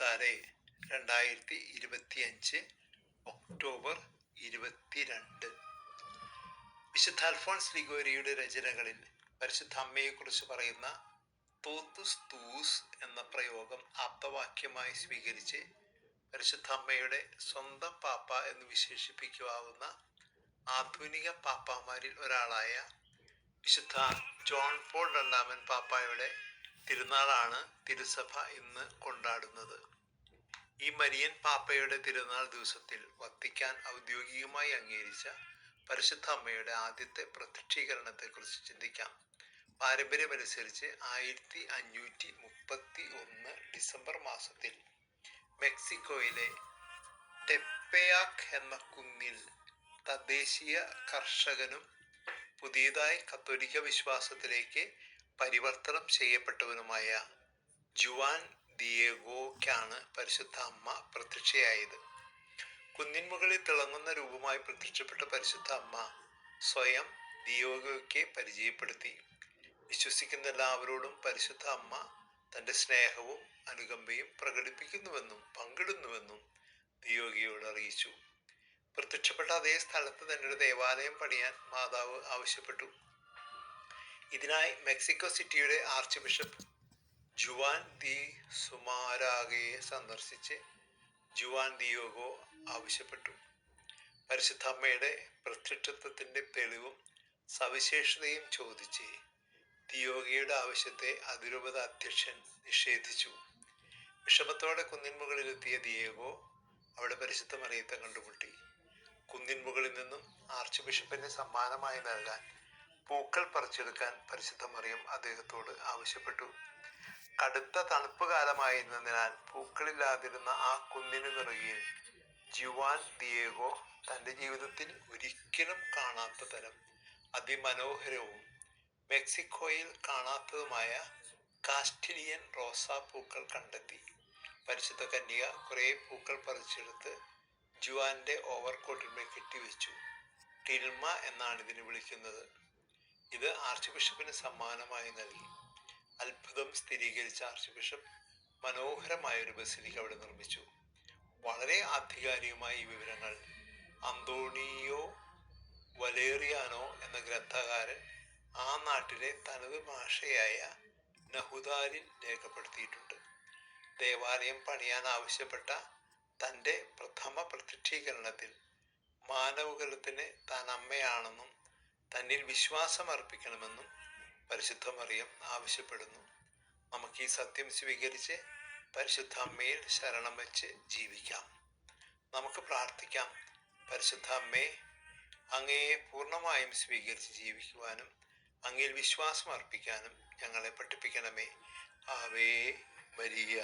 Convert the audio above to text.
ഇരുപത്താറ് രണ്ടായിരത്തി ഇരുപത്തിയഞ്ച് ഒക്ടോബർ ഇരുപത്തിരണ്ട്. വിശുദ്ധ അൽഫോൺസ് ലിഗോരിയുടെ രചനകളിൽ പരിശുദ്ധ അമ്മയെക്കുറിച്ച് പറയുന്ന തോത്തുസ് തൂസ് എന്ന പ്രയോഗം ആപ്തവാക്യമായി സ്വീകരിച്ച് പരിശുദ്ധ അമ്മയുടെ സ്വന്തം പാപ്പ എന്ന് വിശേഷിപ്പിക്കുവാവുന്ന ആധുനിക പാപ്പാമാരിൽ ഒരാളായ വിശുദ്ധ ജോൺ പോൾ രണ്ടാമൻ പാപ്പായുടെ തിരുനാളാണ് തിരുസഭ ഇന്ന് കൊണ്ടാടുന്നത്. ഈ മരിയൻ പാപ്പയുടെ തിരുനാൾ ദിവസത്തിൽ വത്തിക്കാൻ ഔദ്യോഗികമായി അംഗീകരിച്ച പരിശുദ്ധ അമ്മയുടെ ആദ്യത്തെ പ്രത്യക്ഷീകരണത്തെക്കുറിച്ച് ചിന്തിക്കാം. പാരമ്പര്യമനുസരിച്ച് ആയിരത്തി അഞ്ഞൂറ്റി മുപ്പത്തി ഒന്ന് ഡിസംബർ മാസത്തിൽ മെക്സിക്കോയിലെ ടെപ്പയാക് എന്ന കുന്നിൽ തദ്ദേശീയ കർഷകനും പുതിയതായി കത്തോലിക്ക വിശ്വാസത്തിലേക്ക് പരിവർത്തനം ചെയ്യപ്പെട്ടവനുമായ ജുവാൻ ദിയേഗോക്കാണ് പരിശുദ്ധ അമ്മ പ്രത്യക്ഷയായത്. കുന്നിൻ മുകളിൽ തിളങ്ങുന്ന രൂപമായി പ്രത്യക്ഷപ്പെട്ട പരിശുദ്ധ അമ്മ സ്വയം ദിയോഗയ്ക്ക് പരിചയപ്പെടുത്തി. വിശ്വസിക്കുന്ന എല്ലാവരോടും പരിശുദ്ധ അമ്മ തന്റെ സ്നേഹവും അനുകമ്പയും പ്രകടിപ്പിക്കുന്നുവെന്നും പങ്കിടുന്നുവെന്നും ദിയോഗിയോട് അറിയിച്ചു. പ്രത്യക്ഷപ്പെട്ട അതേ സ്ഥലത്ത് ഒരു ദേവാലയം പണിയാൻ മാതാവ് ആവശ്യപ്പെട്ടു. ഇതിനായി മെക്സിക്കോ സിറ്റിയുടെ ആർച്ച് ബിഷപ്പ് ജുവാൻ ദി സുമാരാഗയെ സന്ദർശിച്ച് ജുവാൻ ദിയോഗോ ആവശ്യപ്പെട്ടു. പരിശുദ്ധമ്മയുടെ പ്രത്യക്ഷത്വത്തിന്റെ തെളിവും സവിശേഷതയും ചോദിച്ച് ദിയോഗയുടെ ആവശ്യത്തെ അതിരൂപത അധ്യക്ഷൻ നിഷേധിച്ചു. വിഷമത്തോടെ കുന്നിൻ മുകളിലെത്തിയ ദിയേഗോ അവിടെ പരിശുദ്ധ മറിയത്തെ കണ്ടുമുട്ടി. കുന്നിൻ മുകളിൽ നിന്നും ആർച്ച് ബിഷപ്പിന് സമ്മാനമായി നൽകാൻ പൂക്കൾ പറിച്ചെടുക്കാൻ പരിശുദ്ധ മറിയം അദ്ദേഹത്തോട് ആവശ്യപ്പെട്ടു. കടുത്ത തണുപ്പ് കാലമായിരുന്നതിനാൽ പൂക്കളില്ലാതിരുന്ന ആ കുന്നിന് നിറകിൽ ജുവാൻ ദിയേഗോ തന്റെ ജീവിതത്തിൽ ഒരിക്കലും കാണാത്ത തരം അതിമനോഹരവും മെക്സിക്കോയിൽ കാണാത്തതുമായ കാസ്റ്റിലിയൻ റോസാ പൂക്കൾ കണ്ടെത്തി. പരിശുദ്ധ കന്യക കുറേ പൂക്കൾ പറിച്ചെടുത്ത് ജുവാന്റെ ഓവർകോട്ടിന്മേൽ കെട്ടിവെച്ചു. ടിൽമ എന്നാണ് ഇതിനെ വിളിക്കുന്നത്. ഇത് ആർച്ച് ബിഷപ്പിന് സമ്മാനമായി നൽകി. അത്ഭുതം സ്ഥിരീകരിച്ച ആർച്ച് ബിഷപ്പ് മനോഹരമായ ഒരു ബസിലിക്ക അവിടെ നിർമ്മിച്ചു. വളരെ ആധികാരികമായ ഈ വിവരങ്ങൾ അന്തോണിയോ വലേറിയാനോ എന്ന ഗ്രന്ഥകാരൻ ആ നാട്ടിലെ തനത് ഭാഷയായ നഹുദാലിൽ രേഖപ്പെടുത്തിയിട്ടുണ്ട്. ദേവാലയം പണിയാൻ ആവശ്യപ്പെട്ട തന്റെ പ്രഥമ പ്രത്യക്ഷീകരണത്തിൽ മാനവകുലത്തിന് താൻ അമ്മയാണെന്നും തന്നിൽ വിശ്വാസം അർപ്പിക്കണമെന്നും പരിശുദ്ധ മറിയം ആവശ്യപ്പെടുന്നു. നമുക്ക് ഈ സത്യം സ്വീകരിച്ച് പരിശുദ്ധ അമ്മയിൽ ശരണം വെച്ച് ജീവിക്കാം. നമുക്ക് പ്രാർത്ഥിക്കാം. പരിശുദ്ധ അമ്മയെ അങ്ങയെ പൂർണമായും സ്വീകരിച്ച് ജീവിക്കുവാനും അങ്ങയിൽ വിശ്വാസം അർപ്പിക്കാനും ഞങ്ങളെ പഠിപ്പിക്കണമേ. ആവേ വരിക